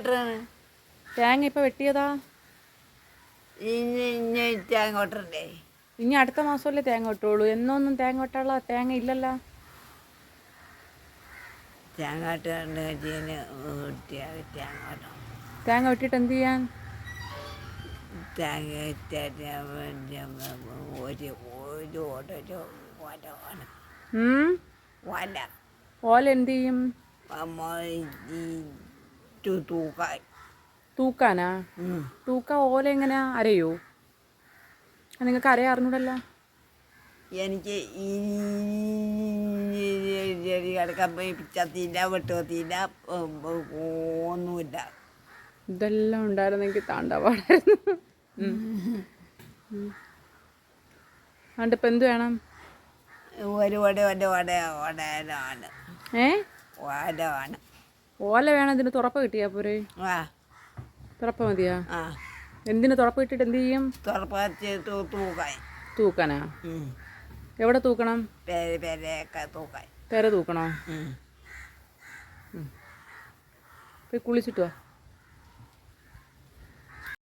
വെട്ടാണ് തേങ്ങ ഇപ്പൊ വെട്ടിയതാ. ഇനി ഇനി തേങ്ങ വെട്ടണ്ടേ ഇനി അടുത്ത മാസമല്ലേ തേങ്ങ വെട്ടുള്ളൂ എന്നൊന്നും തേങ്ങ വെട്ടാനുള്ള തേങ്ങ ഇല്ലല്ലോ. തേങ്ങ വെട്ടാണ്ട് തേങ്ങ തേങ്ങ വെട്ടിയിട്ട് എന്ത് ചെയ്യാൻ? തേങ്ങ ഒരു ഒരു ഓല എന്ത് ചെയ്യും? തു- തൂക്കാൻ തൂക്കാനാ. തൂക്ക ഓല എങ്ങനെയാ അരയോ? നിങ്ങൾക്ക് അരയാ അറിഞ്ഞൂടല്ലോ? എനിക്ക് ഈ കിടക്കാൻ പോയി പിച്ചത്തില്ല വെട്ടുകത്തില്ല ഒന്നുമില്ല. ഇതെല്ലാം ഉണ്ടായിരുന്നെങ്കിൽ താണ്ടാപാടായിരുന്നു. അതുകൊണ്ട് ഇപ്പം എന്ത് വേണം? ഒരു വട വട വട വടലാണ് ഏ? വടമാണ് ഓല വേണം ഇതിന് തുറപ്പ് കിട്ടിയാ പോരെ? തുറപ്പ് മതിയാ? എന്തിനു തുറപ്പ് കിട്ടിയിട്ട് എന്ത് ചെയ്യും? തൂക്കാനാ? എവിടെ തൂക്കണം? പേര് തൂക്കണോ. പോയി കുളിച്ചിട്ട് വാ.